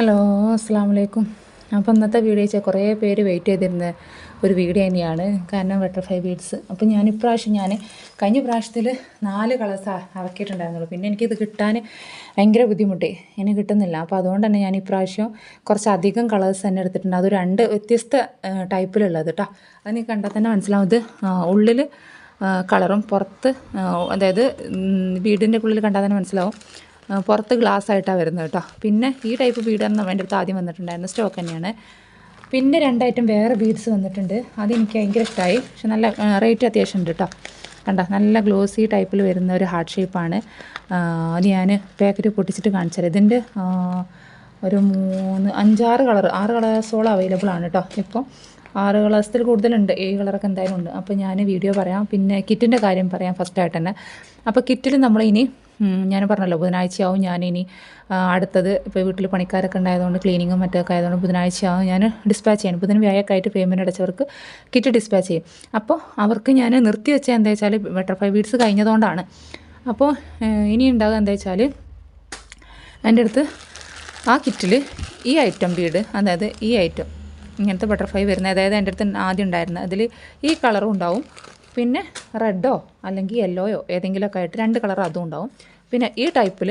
Hello അസ്സാം വലൈക്കും അപ്പോൾ ഇന്നത്തെ വീഡിയോ വെച്ചാൽ കുറേ പേര് വെയിറ്റ് ചെയ്തിരുന്ന ഒരു വീഡിയോ തന്നെയാണ്. കാരണം ബട്ടർഫ്ലൈ ബീഡ്സ് അപ്പോൾ ഞാൻ ഇപ്രാവശ്യം ഞാൻ കഴിഞ്ഞ പ്രാവശ്യത്തിൽ നാല് കളേഴ്സ് ഇറക്കിയിട്ടുണ്ടായിരുന്നുള്ളൂ. പിന്നെ എനിക്കിത് കിട്ടാൻ ഭയങ്കര ബുദ്ധിമുട്ടേ. എനിക്ക് കിട്ടുന്നില്ല. അപ്പോൾ അതുകൊണ്ട് തന്നെ ഞാൻ ഇപ്രാവശ്യം കുറച്ചധികം കളേഴ്സ് തന്നെ എടുത്തിട്ടുണ്ട്. അത് രണ്ട് വ്യത്യസ്ത ടൈപ്പിലുള്ളത് കേട്ടോ അത് നീ കണ്ടാൽ തന്നെ മനസ്സിലാവും. ഇത് ഉള്ളിൽ കളറും പുറത്ത് അതായത് വീടിന്റെ ഉള്ളിൽ കണ്ടാൽ തന്നെ മനസ്സിലാവും. പുറത്ത് ഗ്ലാസ് ആയിട്ടാണ് വരുന്നത് കേട്ടോ. പിന്നെ ഈ ടൈപ്പ് ബീഡാണ് എന്റെ അടുത്ത് ആദ്യം വന്നിട്ടുണ്ടായിരുന്നു സ്റ്റോക്ക് തന്നെയാണ്. പിന്നെ രണ്ടായിട്ടും വേറെ ബീഡ്സ് വന്നിട്ടുണ്ട്. അതെനിക്ക് ഭയങ്കര ഇഷ്ടമായി പക്ഷെ നല്ല റേറ്റ് അത്യാവശ്യം ഉണ്ട് കേട്ടോ. കണ്ട? നല്ല ഗ്ലോസി ടൈപ്പിൽ വരുന്ന ഒരു ഹാർട്ട് ഷേപ്പാണ് അത് ഞാൻ പാക്കറ്റ് പൊട്ടിച്ചിട്ട് കാണിച്ചത് ഇതിന്റെ ഒരു മൂന്ന് അഞ്ചാറ് കളർ ആറ് കളേഴ്സോളം അവൈലബിൾ ആണ് കേട്ടോ ഇപ്പോൾ ആറ് കളേഴ്സിൽ കൂടുതലുണ്ട്. ഏഴ് കളറൊക്കെ എന്തായാലും ഉണ്ട്. അപ്പോൾ ഞാൻ വീഡിയോ പറയാം. പിന്നെ കിറ്റിന്റെ കാര്യം പറയാം ഫസ്റ്റായിട്ട് തന്നെ. അപ്പോൾ കിറ്റിൽ നമ്മൾ ഉം, ഞാൻ പറഞ്ഞല്ലോ ബുധനാഴ്ചയാവും ഞാനിനി അടുത്തത് ഇപ്പോൾ വീട്ടിൽ പണിക്കാരൊക്കെ ഉണ്ടായതുകൊണ്ട് ക്ലീനിങ്ങും മറ്റൊക്കെ ആയതുകൊണ്ട് ബുധനാഴ്ചയാവും ഞാൻ ഡിസ്പാച്ച് ചെയ്യാൻ ബുധൻ വ്യാഴൊക്കെ ആയിട്ട് പേയ്മെന്റ് അടച്ചവർക്ക് കിറ്റ് ഡിസ്പാച്ച് ചെയ്യും. അപ്പോൾ അവർക്ക് ഞാൻ നിർത്തി വെച്ചാൽ എന്താ വെച്ചാൽ ബട്ടർഫ്ലൈ വീഡ്സ് കഴിഞ്ഞതുകൊണ്ടാണ്. അപ്പോൾ ഇനി ഉണ്ടാകുക എന്താ വെച്ചാൽ എന്റെ അടുത്ത് ആ കിറ്റിൽ ഈ ഐറ്റം ബീഡ് അതായത് ഈ ഐറ്റം ഇങ്ങനത്തെ ബട്ടർഫ്ലൈ വരുന്നത് അതായത് എന്റെ അടുത്ത് ആദ്യം ഉണ്ടായിരുന്നത് അതിൽ ഈ കളറും ഉണ്ടാവും. പിന്നെ റെഡോ അല്ലെങ്കിൽ യെല്ലോയോ ഏതെങ്കിലുമൊക്കെ ആയിട്ട് രണ്ട് കളർ അതും ഉണ്ടാവും. പിന്നെ ഈ ടൈപ്പിൽ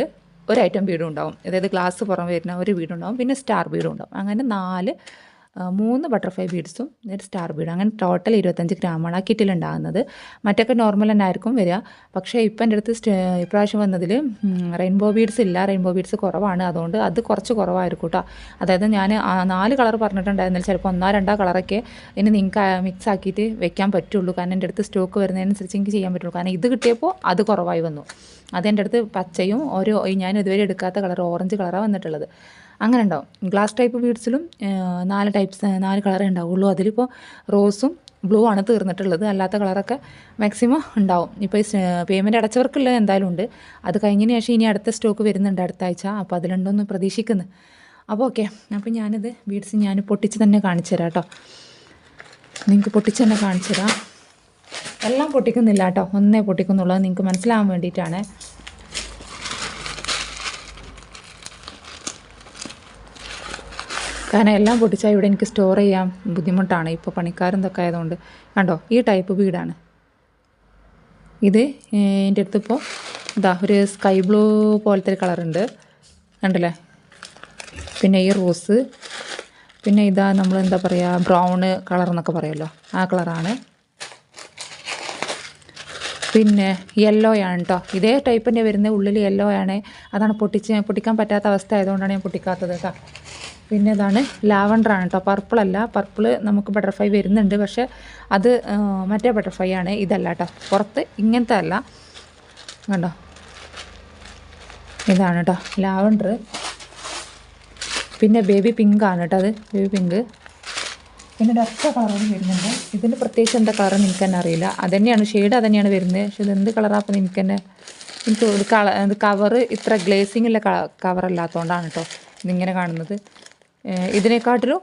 ഒരു ഐറ്റം വീടും ഉണ്ടാവും. അതായത് ഗ്ലാസ് പുറം വരുന്ന ഒരു വീടുണ്ടാവും പിന്നെ സ്റ്റാർ വീടും ഉണ്ടാവും. അങ്ങനെ നാല് മൂന്ന് ബട്ടർഫ്ലൈ ബീഡ്സും ഒരു സ്റ്റാർ ബീഡും അങ്ങനെ ടോട്ടൽ ഇരുപത്തഞ്ച് ഗ്രാമാണ് ആ കിറ്റിൽ ഉണ്ടാകുന്നത്. മറ്റൊക്കെ നോർമൽ തന്നെ ആയിരിക്കും വരിക. പക്ഷേ ഇപ്പം എന്റെ അടുത്ത് ഇപ്രാവശ്യം വന്നതിൽ റെയിൻബോ ബീഡ്സ് ഇല്ല. റെയിൻബോ ബീഡ്സ് കുറവാണ്. അതുകൊണ്ട് അത് കുറച്ച് കുറവായിരിക്കും കേട്ടോ. അതായത് ഞാൻ നാല് കളർ പറഞ്ഞിട്ടുണ്ടായിരുന്നില്ല. ചിലപ്പോൾ ഒന്നോ രണ്ടോ കളറൊക്കെ ഇനി നിങ്ങൾക്ക് മിക്സ് ആക്കിയിട്ട് വെക്കാൻ പറ്റുള്ളൂ. കാരണം എന്റെ അടുത്ത് സ്റ്റോക്ക് വരുന്നതിനനുസരിച്ച് എനിക്ക് ചെയ്യാൻ പറ്റുള്ളൂ. കാരണം ഇത് കിട്ടിയപ്പോൾ അത് കുറവായി വന്നു. അതെന്റെ അടുത്ത് പച്ചയും ഒരു ഞാൻ ഇതുവരെ എടുക്കാത്ത കളർ ഓറഞ്ച് കളറാണ് വന്നിട്ടുള്ളത്. അങ്ങനെ ഉണ്ടാവും ഗ്ലാസ് ടൈപ്പ് ബീഡ്സിലും നാല് ടൈപ്സ് നാല് കളറേ ഉണ്ടാവുള്ളൂ. അതിലിപ്പോൾ റോസും ബ്ലൂ ആണ് തീർന്നിട്ടുള്ളത്. അല്ലാത്ത കളറൊക്കെ മാക്സിമം ഉണ്ടാവും. ഇപ്പോൾ ഈ പേയ്മെന്റ് അടച്ചവർക്കുള്ളത് എന്തായാലും ഉണ്ട്. അത് കഴിഞ്ഞതിന് ശേഷം ഇനി അടുത്ത സ്റ്റോക്ക് വരുന്നുണ്ട് അടുത്ത ആഴ്ച. അപ്പോൾ അതിലുണ്ടോയെന്ന് പ്രതീക്ഷിക്കുന്നു. അപ്പോൾ ഓക്കെ അപ്പോൾ ഞാനിത് ബീഡ്സ് ഞാൻ പൊട്ടിച്ച് തന്നെ കാണിച്ചു തരാം കേട്ടോ. നിങ്ങൾക്ക് പൊട്ടിച്ച് തന്നെ കാണിച്ചു തരാം. എല്ലാം പൊട്ടിക്കുന്നില്ല കേട്ടോ. ഒന്നേ പൊട്ടിക്കുന്നുള്ളൂ. നിങ്ങൾക്ക് മനസ്സിലാവാൻ വേണ്ടിയിട്ടാണ്. കാരണം എല്ലാം പൊട്ടിച്ചാൽ ഇവിടെ എനിക്ക് സ്റ്റോർ ചെയ്യാൻ ബുദ്ധിമുട്ടാണ്. ഇപ്പോൾ പണിക്കാരും ഇതൊക്കെ ആയതുകൊണ്ട്. കണ്ടോ? ഈ ടൈപ്പ് വീടാണ്. ഇത് എന്റെ അടുത്ത് ഇപ്പോൾ ഇതാ ഒരു സ്കൈ ബ്ലൂ പോലത്തെ ഒരു കളറുണ്ട് കണ്ടല്ലേ? പിന്നെ ഈ റോസ് പിന്നെ ഇതാ നമ്മൾ എന്താ പറയുക ബ്രൗണ് കളർ എന്നൊക്കെ പറയുമല്ലോ. ആ കളറാണ് പിന്നെ യെല്ലോ ആണ് കേട്ടോ ഇതേ ടൈപ്പ് തന്നെ വരുന്ന ഉള്ളിൽ യെല്ലോ ആണ്. അതാണ് പൊട്ടിച്ച് പൊട്ടിക്കാൻ പറ്റാത്ത അവസ്ഥ ആയതുകൊണ്ടാണ് ഞാൻ പൊട്ടിക്കാത്തത് കേട്ടോ പിന്നെ ഇതാണ് ലാവണ്ടർ ആണ് കേട്ടോ പർപ്പിൾ അല്ല. പർപ്പിൾ നമുക്ക് ബട്ടർഫ്ലൈ വരുന്നുണ്ട്. പക്ഷേ അത് മറ്റേ ബട്ടർഫ്ലൈ ആണ്. ഇതല്ല കേട്ടോ പുറത്ത് ഇങ്ങനത്തെ അല്ല. കണ്ടോ? ഇതാണ് കേട്ടോ ലാവണ്ടർ പിന്നെ ബേബി പിങ്ക് ആണ് കേട്ടോ അത്. ബേബി പിങ്ക് പിന്നെ ഒരൊറ്റ ഒറ്റ കളറും വരുന്നുണ്ട്. ഇതിന് പ്രത്യേകിച്ച് എന്താ കളർ എനിക്ക് തന്നെ അറിയില്ല. അത് തന്നെയാണ് ഷെയ്ഡ് അത് തന്നെയാണ് വരുന്നത്. പക്ഷെ ഇത് എന്ത് കളറാപ്പം എനിക്ക് തന്നെ എനിക്ക് കളർ കവറ് ഇത്ര ഗ്ലേസിങ്ങുള്ള കവറല്ലാത്തതുകൊണ്ടാണ് കേട്ടോ ഇതിങ്ങനെ കാണുന്നത്. ഇതിനെക്കാട്ടിലും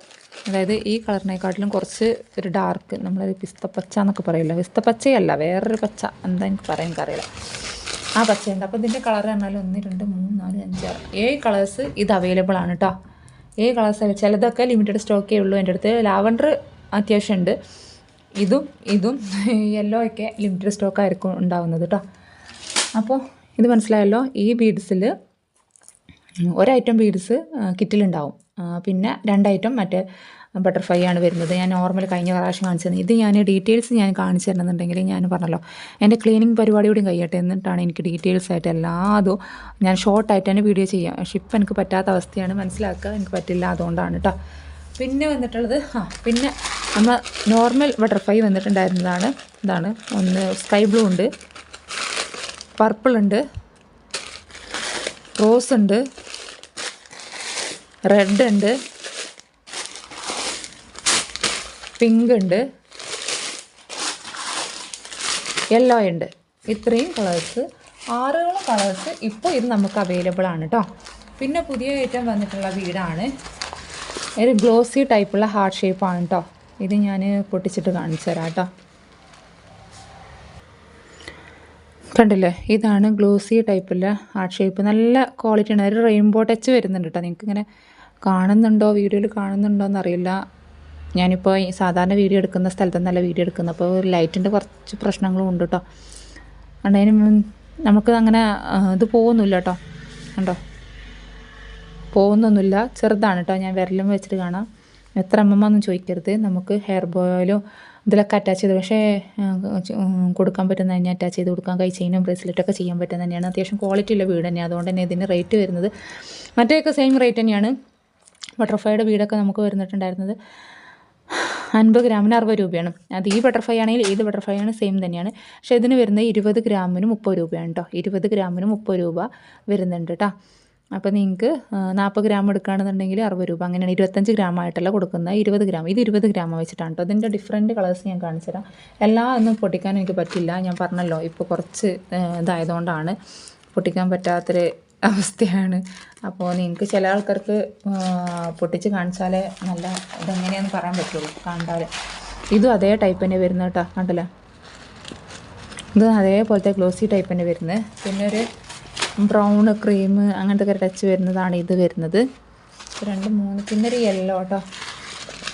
അതായത് ഈ കളറിനെക്കാട്ടിലും കുറച്ച് ഒരു ഡാർക്ക് നമ്മളത് പിസ്തപ്പച്ച എന്നൊക്കെ പറയില്ല? പിസ്തപ്പച്ചയല്ല വേറൊരു പച്ച. എന്താ എനിക്ക് പറയാൻ അറിയില്ല. ആ പച്ചയുണ്ട്. അപ്പോൾ ഇതിന്റെ കളർ പറഞ്ഞാൽ ഒന്ന് രണ്ട് മൂന്ന് നാല് അഞ്ച് ആറ്. ഏഴ് കളേഴ്സ് ഇത് അവൈലബിൾ ആണ് കേട്ടോ ഏഴ് കളേഴ്സ് ചിലതൊക്കെ ലിമിറ്റഡ് സ്റ്റോക്കേ ഉള്ളൂ. എന്റെ അടുത്ത് ലാവൻഡർ അത്യാവശ്യം ഉണ്ട്. ഇതും ഇതും യെല്ലോ ഒക്കെ ലിമിറ്റഡ് സ്റ്റോക്കായിരിക്കും ഉണ്ടാവുന്നത് കേട്ടോ അപ്പോൾ ഇത് മനസ്സിലായല്ലോ ഈ ബീഡ്സിൽ ഒരു ഐറ്റം ബീഡ്സ് കിറ്റിലുണ്ടാവും പിന്നെ രണ്ട് ഐറ്റം മറ്റേ ബട്ടർഫ്ലൈ ആണ് വരുന്നത്. ഞാൻ നോർമൽ കഴിഞ്ഞ പ്രാവശ്യം കാണിച്ചത് ഇത് ഞാൻ ഡീറ്റെയിൽസ് ഞാൻ കാണിച്ചു തരണമെന്നുണ്ടെങ്കിൽ ഞാൻ പറഞ്ഞല്ലോ. എന്റെ ക്ലീനിങ് പരിപാടി കൂടി കഴിയട്ടെ എന്നിട്ടാണ് എനിക്ക് ഡീറ്റെയിൽസ് ആയിട്ട് എല്ലാതും ഞാൻ ഷോർട്ടായിട്ട് തന്നെ വീഡിയോ ചെയ്യാം. ഷിപ്പ് ഇപ്പം എനിക്ക് പറ്റാത്ത അവസ്ഥയാണ്. മനസ്സിലാക്കുക എനിക്ക് പറ്റില്ല അതുകൊണ്ടാണ് കേട്ടോ പിന്നെ വന്നിട്ടുള്ളത് ആ പിന്നെ നമ്മൾ നോർമൽ ബട്ടർഫ്ലൈ വന്നിട്ടുണ്ടായിരുന്നതാണ്. ഇതാണ്. ഒന്ന് സ്കൈ ബ്ലൂ ഉണ്ട്. പർപ്പിൾ ഉണ്ട്. റോസ് ഉണ്ട്. റെഡ് ഉണ്ട് പിങ്ക് ഉണ്ട് യെല്ലോ ഉണ്ട് ഇത്രയും കളേഴ്സ് ആറോളം കളേഴ്സ് ഇപ്പോൾ ഇത് നമുക്ക് അവൈലബിൾ ആണ് കേട്ടോ പിന്നെ പുതിയ ഐറ്റം വന്നിട്ടുള്ള വീടാണ്. ഒരു ഗ്ലോസി ടൈപ്പുള്ള ഹാർട്ട് ഷേപ്പാണ് കേട്ടോ ഇത് ഞാൻ പൊട്ടിച്ചിട്ട് കാണിച്ചു തരാം കേട്ടോ കണ്ടില്ലേ? ഇതാണ് ഗ്ലോസി ടൈപ്പുള്ള ഹാർട്ട് ഷേപ്പ്. നല്ല ക്വാളിറ്റി ആണ്. ഒരു റെയിൻബോ ടച്ച് വരുന്നുണ്ട് കേട്ടോ നിങ്ങൾക്ക് ഇങ്ങനെ കാണുന്നുണ്ടോ? വീഡിയോയിൽ കാണുന്നുണ്ടോ എന്നറിയില്ല. ഞാനിപ്പോൾ സാധാരണ വീഡിയോ എടുക്കുന്ന സ്ഥലത്ത് നല്ല വീഡിയോ എടുക്കുന്നത്. അപ്പോൾ ലൈറ്റിന്റെ കുറച്ച് പ്രശ്നങ്ങളും ഉണ്ട് കേട്ടോ അതിന് നമുക്ക് അങ്ങനെ ഇത് പോകുന്നില്ല കേട്ടോ കണ്ടോ? പോകുന്നൊന്നുമില്ല. ചെറുതാണ് കേട്ടോ ഞാൻ വിരലും വെച്ചിട്ട് കാണാം. എത്ര അമ്മമ്മ എം ഒന്നും ചോദിക്കരുത്. നമുക്ക് ഹെയർ ബോയിലോ ഇതിലൊക്കെ അറ്റാച്ച് ചെയ്ത് പക്ഷേ കൊടുക്കാൻ പറ്റുന്ന തന്നെ അറ്റാച്ച് ചെയ്ത് കൊടുക്കാൻ കൈ ചെയിനും ബ്രേസ്ലെറ്റൊക്കെ ചെയ്യാൻ പറ്റുന്ന തന്നെയാണ്. അത്യാവശ്യം ക്വാളിറ്റി ഉള്ള വീട് തന്നെയാണ് അതുകൊണ്ട് തന്നെ ഇതിന് റേറ്റ് വരുന്നത് മറ്റേയൊക്കെ സെയിം റേറ്റ് തന്നെയാണ്. ബട്ടർഫ്ലൈയുടെ വീടൊക്കെ നമുക്ക് വരുന്നിട്ടുണ്ടായിരുന്നത് അൻപത് ഗ്രാമിന് അറുപത് രൂപയാണ്. അത് ഈ ബട്ടർഫ്ലൈ ആണെങ്കിൽ ഏത് ബട്ടർഫ്ലൈ ആണ്? സെയിം തന്നെയാണ്. പക്ഷേ ഇതിന് വരുന്നത് ഇരുപത് ഗ്രാമിന് മുപ്പത് രൂപയാണ് കേട്ടോ ഇരുപത് ഗ്രാമിന് മുപ്പത് രൂപ വരുന്നുണ്ട് കേട്ടോ അപ്പോൾ നിങ്ങൾക്ക് നാൽപ്പത് ഗ്രാം എടുക്കുകയാണെന്നുണ്ടെങ്കിൽ അറുപത് രൂപ. അങ്ങനെയാണ് ഇരുപത്തഞ്ച് ഗ്രാം ആയിട്ടല്ല കൊടുക്കുന്നത്. ഇരുപത് ഗ്രാം. ഇത് ഇരുപത് ഗ്രാം വെച്ചിട്ടാണ് കേട്ടോ അതിന്റെ ഡിഫറെന്റ് കളേഴ്സ് ഞാൻ കാണിച്ചു തരാം. എല്ലാം ഒന്നും പൊട്ടിക്കാൻ എനിക്ക് പറ്റില്ല. ഞാൻ പറഞ്ഞല്ലോ ഇപ്പോൾ കുറച്ച് ഇതായതുകൊണ്ടാണ് പൊട്ടിക്കാൻ പറ്റാത്തൊരു അവസ്ഥയാണ്. അപ്പോൾ നിങ്ങൾക്ക് ചില ആൾക്കാർക്ക് പൊട്ടിച്ച് കാണിച്ചാലേ നല്ല ഇതെങ്ങനെയാണെന്ന് പറയാൻ പറ്റുള്ളൂ കണ്ടാൽ ഇതും അതേ ടൈപ്പ് തന്നെ വരുന്നത് കേട്ടോ കണ്ടല്ലോ? ഇത് അതേപോലത്തെ ഗ്ലോസി ടൈപ്പ് തന്നെ വരുന്നത് പിന്നെ ഒരു ബ്രൗൺ ക്രീം അങ്ങനത്തെ ഒക്കെ ടച്ച് വരുന്നതാണ് ഇത് വരുന്നത്. രണ്ട് മൂന്ന് പിന്നെ ഒരു യെല്ലോ കേട്ടോ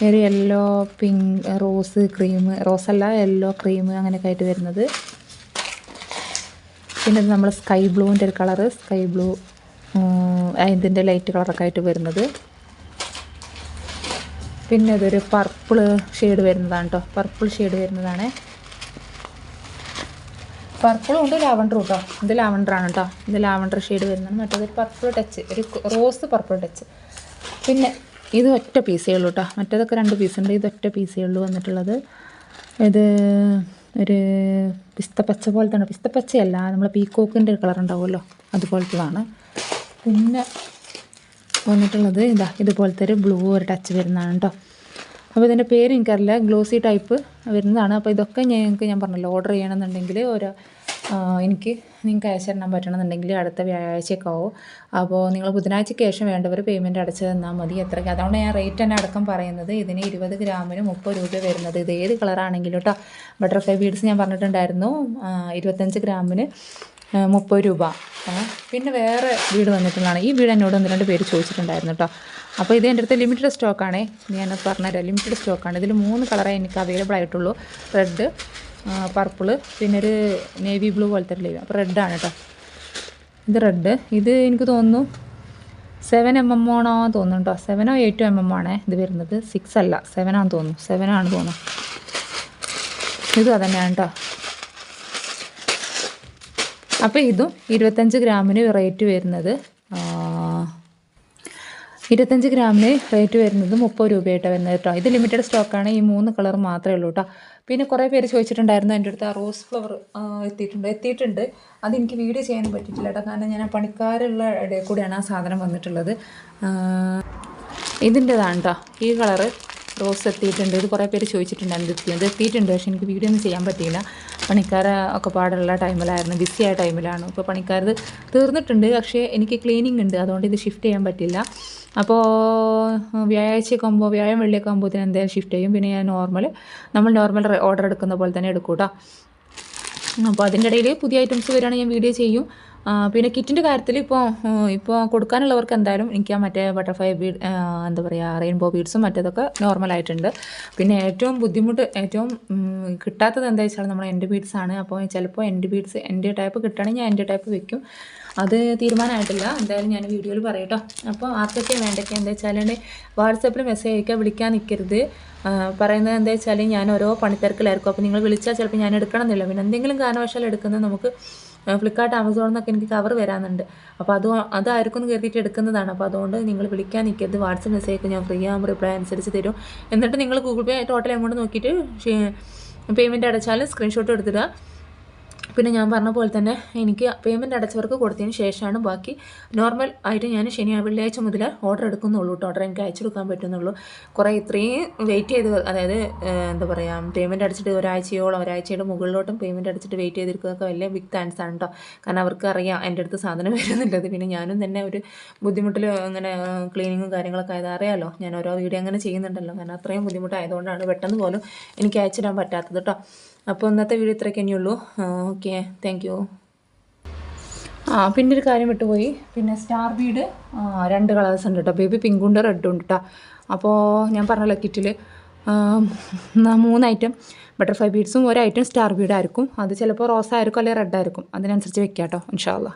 ഒരു യെല്ലോ പിങ്ക് റോസ് ക്രീം റോസല്ല യെല്ലോ ക്രീം അങ്ങനെയൊക്കെ ആയിട്ട് വരുന്നത്. പിന്നെ നമ്മൾ സ്കൈ ബ്ലൂവിന്റെ ഒരു കളറ് സ്കൈ ബ്ലൂ ഇതിന്റെ ലൈറ്റ് കളറൊക്കെ ആയിട്ട് വരുന്നത്. പിന്നെ ഇതൊരു പർപ്പിൾ ഷെയ്ഡ് വരുന്നതാണ് കേട്ടോ പർപ്പിൾ ഷെയ്ഡ് വരുന്നതാണ്. പർപ്പിളും ഉണ്ട് ലാവണ്ടറും കേട്ടോ ഇത് ലാവണ്ടറാണ് കേട്ടോ ഇത് ലാവണ്ടർ ഷെയ്ഡ് വരുന്നതാണ്. മറ്റേത് പർപ്പിൾ ടച്ച് ഒരു റോസ് പർപ്പിൾ ടച്ച് പിന്നെ ഇത് ഒറ്റ പീസേ ഉള്ളൂ കേട്ടോ മറ്റേതൊക്കെ രണ്ട് പീസ് ഉണ്ട്. ഇത് ഒറ്റ പീസേ ഉള്ളൂ വന്നിട്ടുള്ളത്. ഇത് ഒരു പിസ്തപ്പച്ച പോലത്തെ പിസ്തപ്പച്ചയല്ല നമ്മൾ പീക്കോക്കിന്റെ കളർ ഉണ്ടാവുമല്ലോ അതുപോലത്തതാണ്. പിന്നെ വന്നിട്ടുള്ളത് ഇതാ ഇതുപോലത്തെ ഒരു ബ്ലൂ ഒരു ടച്ച് വരുന്നതാണ് കേട്ടോ അപ്പോൾ ഇതിന്റെ പേര് എനിക്കറിയില്ല ഗ്ലോസി ടൈപ്പ് വരുന്നതാണ്. അപ്പോൾ ഇതൊക്കെ ഞങ്ങൾക്ക് ഞാൻ പറഞ്ഞല്ലോ ഓർഡർ ചെയ്യണമെന്നുണ്ടെങ്കിൽ ഒരു എനിക്ക് നിങ്ങൾക്ക് അയച്ചു തരാൻ പറ്റണമെന്നുണ്ടെങ്കിൽ അടുത്ത വ്യാഴാഴ്ചയൊക്കെ ആവും. അപ്പോൾ നിങ്ങൾ ബുധനാഴ്ചയ്ക്ക് ശേഷം വേണ്ടവർ പേയ്മെന്റ് അടച്ചു തന്നാൽ മതി എത്രയ്ക്ക് അതുകൊണ്ട് ഞാൻ റേറ്റ് തന്നെ അടക്കം പറയുന്നത്. ഇതിന് ഇരുപത് ഗ്രാമിന് മുപ്പത് രൂപ വരുന്നത്. ഇത് ഏത് കളറാണെങ്കിലും കേട്ടോ ബട്ടർഫ്ലൈ ബീഡ്സ് ഞാൻ പറഞ്ഞിട്ടുണ്ടായിരുന്നു. ഇരുപത്തഞ്ച് ഗ്രാമിന് മുപ്പത് രൂപ. പിന്നെ വേറെ വീട് വന്നിട്ടുള്ളതാണ്. ഈ വീട് എന്നോട് ഒന്ന് രണ്ട് പേര് ചോദിച്ചിട്ടുണ്ടായിരുന്നു കേട്ടോ അപ്പോൾ ഇത് എന്റെ അടുത്ത് ലിമിറ്റഡ് സ്റ്റോക്കാണേ ഞാൻ പറഞ്ഞുതരാം. ലിമിറ്റഡ് സ്റ്റോക്കാണ് ഇതിൽ മൂന്ന് കളറേ എനിക്ക് അവൈലബിൾ ആയിട്ടുള്ളൂ. റെഡ് പർപ്പിൾ പിന്നെ ഒരു നേവി ബ്ലൂ പോലത്തെ ലീവ് അപ്പോൾ റെഡാണ് കേട്ടോ ഇത് റെഡ് ഇത് എനിക്ക് തോന്നുന്നു സെവൻ എം എം ആണോ തോന്നുന്നു കേട്ടോ സെവനോ എയ്റ്റോ എം എം ആണേ ഇത് വരുന്നത്. സിക്സ് അല്ല സെവനാന്ന് തോന്നുന്നു. സെവനാണ് തോന്നുന്നു. ഇത് അതന്നെയാണ് കേട്ടോ അപ്പോൾ ഇതും ഇരുപത്തഞ്ച് ഗ്രാമിന് റേറ്റ് വരുന്നത്. ഇരുപത്തഞ്ച് ഗ്രാമിന് റേറ്റ് വരുന്നത് മുപ്പത് രൂപയായിട്ട് വരുന്നത് കേട്ടോ. ഇത് ലിമിറ്റഡ് സ്റ്റോക്കാണ്. ഈ മൂന്ന് കളർ മാത്രമേ ഉള്ളൂ കേട്ടോ. പിന്നെ കുറേ പേര് ചോദിച്ചിട്ടുണ്ടായിരുന്നു എന്റെ അടുത്ത് ആ റോസ് ഫ്ലവർ എത്തിയിട്ടുണ്ട്. എത്തിയിട്ടുണ്ട്. അതെനിക്ക് വീഡിയോ ചെയ്യാൻ പറ്റിയിട്ടില്ല കേട്ടോ. കാരണം ഞാൻ പണിക്കാരുള്ള ഇടയിൽ കൂടിയാണ് ആ സാധനം വന്നിട്ടുള്ളത്. ഇതിന്റെതാണ് കേട്ടോ. ഈ കളറ് റോസ് എത്തിയിട്ടുണ്ട്. ഇത് കുറേ പേര് ചോദിച്ചിട്ടുണ്ടായിരുന്നു ഇത് എത്തിയിട്ടുണ്ട്. പക്ഷേ എനിക്ക് വീഡിയോ ഒന്നും ചെയ്യാൻ പറ്റിയില്ല. പണിക്കാർ ഒക്കെ പാടുള്ള ടൈമിലായിരുന്നു ബിസി ആയ ടൈമിലാണ്. ഇപ്പോൾ പണിക്കാരത് തീർന്നിട്ടുണ്ട് പക്ഷേ എനിക്ക് ക്ലീനിങ് ഉണ്ട് അതുകൊണ്ട് ഇത് ഷിഫ്റ്റ് ചെയ്യാൻ പറ്റില്ല. അപ്പോൾ വ്യാഴാഴ്ചയൊക്കെ ആകുമ്പോൾ വ്യാഴം വെള്ളിയൊക്കെ ആകുമ്പോൾ എന്തായാലും ഷിഫ്റ്റ് ചെയ്യും. പിന്നെ ഞാൻ നോർമൽ നമ്മൾ നോർമൽ ഓർഡർ എടുക്കുന്ന പോലെ തന്നെ എടുക്കൂട്ടോ. അപ്പോൾ അതിന്റെ ഇടയിൽ പുതിയ ഐറ്റംസ് വരികയാണെങ്കിൽ ഞാൻ വീഡിയോ ചെയ്യും. പിന്നെ കിറ്റിന്റെ കാര്യത്തിൽ ഇപ്പോൾ ഇപ്പോൾ കൊടുക്കാനുള്ളവർക്ക് എന്തായാലും എനിക്ക് മറ്റേ ബട്ടർഫ്ലൈ ബീഡ് എന്താ പറയുക റെയിൻബോ ബീഡ്സും മറ്റേതൊക്കെ നോർമലായിട്ടുണ്ട് പിന്നെ ഏറ്റവും ബുദ്ധിമുട്ട് ഏറ്റവും കിട്ടാത്തത് എന്താ വെച്ചാൽ നമ്മൾ എന്റെ ബീഡ്സ് ആണ്. അപ്പോൾ ചിലപ്പോൾ എന്റെ ബീഡ്സ് എന്റെ ടൈപ്പ് കിട്ടുകയാണെങ്കിൽ ഞാൻ എന്റെ ടൈപ്പ് വെക്കും. അത് തീരുമാനമായിട്ടില്ല എന്തായാലും ഞാൻ വീഡിയോയിൽ പറയട്ടോ. അപ്പോൾ ആർക്കൊക്കെ വേണ്ടൊക്കെ എന്താ വെച്ചാൽ വാട്സപ്പിൽ മെസ്സേജ് അയക്കുക വിളിക്കാൻ നിൽക്കരുത് പറയുന്നത് എന്താ വെച്ചാൽ ഞാൻ ഓരോ പണിത്തിരക്കിലായിരിക്കും. അപ്പോൾ നിങ്ങൾ വിളിച്ചാൽ ചിലപ്പോൾ ഞാൻ എടുക്കണമെന്നില്ല. പിന്നെ എന്തെങ്കിലും കാരണവശാൽ എടുക്കുന്നത് നമുക്ക് ഫ്ലിപ്കാർട്ട് ആമസോണിൽ നിന്നൊക്കെ എനിക്ക് കവർ വരാനുണ്ട്. അപ്പോൾ അത് അതായിരിക്കും എന്ന് കരുതിയിട്ട് എടുക്കുന്നതാണ്. അപ്പോൾ അതുകൊണ്ട് നിങ്ങൾ വിളിക്കാൻ നിൽക്കരുത് വാട്സപ്പ് മെസ്സേജ് ഞാൻ ഫ്രീ ആകുമ്പോൾ റിപ്ലൈ അനുസരിച്ച് തരും. എന്നിട്ട് നിങ്ങൾ ഗൂഗിൾ പേ ടോട്ടൽ എമൗണ്ട് നോക്കിയിട്ട് പേയ്മെന്റ് അടച്ചാൽ സ്ക്രീൻഷോട്ട് എടുത്തിടുക. പിന്നെ ഞാൻ പറഞ്ഞ പോലെ തന്നെ എനിക്ക് പേയ്മെന്റ് അടച്ചവർക്ക് കൊടുത്തതിന് ശേഷമാണ് ബാക്കി നോർമൽ ആയിട്ട് ഞാൻ ശനി വെള്ളിയാഴ്ച മുതൽ ഓർഡർ എടുക്കുന്നുള്ളൂ കേട്ടോ ഓർഡർ എനിക്ക് അയച്ചു കൊടുക്കാൻ പറ്റുന്നുള്ളൂ. കുറേ ഇത്രയും വെയിറ്റ് ചെയ്ത് അതായത് എന്താ പറയുക പേയ്മെന്റ് അടച്ചിട്ട് ഒരാഴ്ചയോളം ഒരാഴ്ചയുടെ മുകളിലോട്ടും പേയ്മെന്റ് അടച്ചിട്ട് വെയിറ്റ് ചെയ്തിരിക്കുന്നതൊക്കെ വലിയ ബിഗ് താങ്ക്സ് ആണ് കേട്ടോ കാരണം അവർക്ക് അറിയാം എന്റെ അടുത്ത് സാധനം വരുന്നുണ്ടത്. പിന്നെ ഞാനും തന്നെ ഒരു ബുദ്ധിമുട്ടിൽ അങ്ങനെ ക്ലീനിങ്ങും കാര്യങ്ങളൊക്കെ ആയത് അറിയാമല്ലോ ഞാൻ ഓരോ വീഡിയോ അങ്ങനെ ചെയ്യുന്നുണ്ടല്ലോ. കാരണം അത്രയും ബുദ്ധിമുട്ടായതുകൊണ്ടാണ് പെട്ടെന്ന് പോലും എനിക്ക് അയച്ചിടാൻ പറ്റാത്തത് കേട്ടോ അപ്പോൾ ഇന്നത്തെ വീഡിയോ ഇത്രയൊക്കെ തന്നെയുള്ളൂ ഓക്കെ താങ്ക് യു ആ പിന്നെ ഒരു കാര്യം വിട്ടുപോയി. പിന്നെ സ്റ്റാർ ബീഡ് രണ്ട് കളേഴ്സ് ഉണ്ട് കേട്ടോ ബേബി പിങ്കും ഉണ്ട് റെഡും ഉണ്ട് കേട്ടോ അപ്പോൾ ഞാൻ പറഞ്ഞല്ലോ കിറ്റിൽ മൂന്ന് ഐറ്റം ബട്ടർഫ്ലൈ ബീഡ്സും ഒരു ഐറ്റം സ്റ്റാർ ബീഡായിരിക്കും അത് ചിലപ്പോൾ റോസ് ആയിരിക്കും അല്ലെങ്കിൽ റെഡ് ആയിരിക്കും. അതിനനുസരിച്ച് വെക്കാം കേട്ടോ ഇൻഷാല്ല